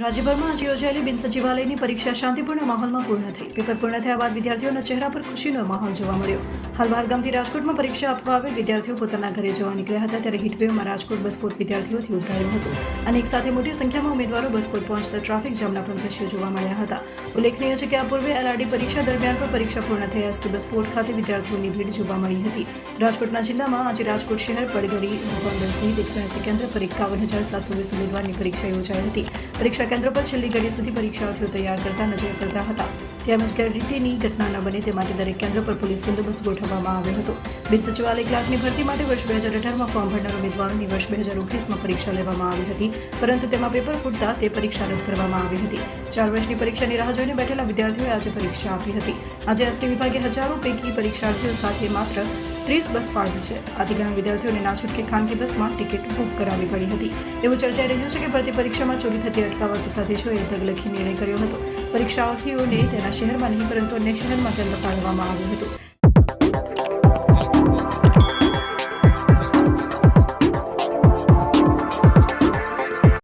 રાજ્યભરમાં આજે યોજાયેલી બિન સચિવાલયની પરીક્ષા શાંતિપૂર્ણ માહોલમાં પૂર્ણ થઈ. પેપર પૂર્ણ થયા બાદ વિદ્યાર્થીઓના ચહેરા પર ખુશીનો માહોલ જોવા મળ્યો. હાલ બહારગામથી રાજકોટમાં પરીક્ષા આપવા આવેલ વિદ્યાર્થીઓ પોતાના ઘરે જવા નીકળ્યા હતા ત્યારે હીટવેવમાં રાજકોટ બસપોર્ટ વિદ્યાર્થીઓથી ઉભરાયું હતું અને એક સાથે મોટી સંખ્યામાં ઉમેદવારો બસપોર્ટ પહોંચતા ટ્રાફિક જામના પણ દ્રશ્યો જોવા મળ્યા હતા. ઉલ્લેખનીય છે કે આ પૂર્વે એલઆરડી પરીક્ષા દરમિયાન પણ પરીક્ષા પૂર્ણ થયા એસટી બસપોર્ટ ખાતે વિદ્યાર્થીઓની ભીડ જોવા મળી હતી. રાજકોટના જિલ્લામાં આજે રાજકોટ શહેર પડગરી ગોંડલ સહિત એકસો એસી કેન્દ્ર પર એકાવન હજાર સાતસો વીસ ઉમેદવારની પરીક્ષા યોજાઈ હતી. પરીક્ષા કેન્દ્ર પર છેલ્લી ઘડી સુધી પરીક્ષાર્થીઓ તૈયાર કરતા નજરે કરતા હતા. તેમજ ગેરરીતિની ઘટના ન બને તે માટે દરેક કેન્દ્ર પર પોલીસ બંદોબસ્ત ગોઠવવામાં આવ્યો હતો. બિન સચિવાલય ક્લાર્કની ભરતી માટે વર્ષ બે હજાર અઢારમાં ફોર્મ ભરનાર ઉમેદવારોની વર્ષ બે હજાર ઓગણીસમાં પરીક્ષા લેવામાં આવી હતી, પરંતુ તેમાં પેપર ફૂટતા તે પરીક્ષા રદ કરવામાં આવી હતી. ચાર વર્ષની પરીક્ષાની રાહ જોઈને બેઠેલા વિદ્યાર્થીઓએ આજે પરીક્ષા આપી હતી. આજે એસટી વિભાગે હજારો પૈકી પરીક્ષાર્થીઓ સાથે માત્ર ત્રીસ બસ પાડી છે. આથી ઘણા વિદ્યાર્થીઓને ના છૂટકે ખાનગી બસમાં ટિકિટ બુક કરાવવી પડી હતી. એવું ચર્ચાઈ રહ્યું છે કે ભરતી પરીક્ષામાં ચોરી થતી અટકાવવા સત્તાધીશોએ દગલખી નિર્ણય કર્યો હતો. પરીક્ષાર્થીઓને તેના શહેરમાં નહીં, પરંતુ અન્ય શહેરમાં કેન્દ્ર ફાળવવામાં આવ્યું હતું.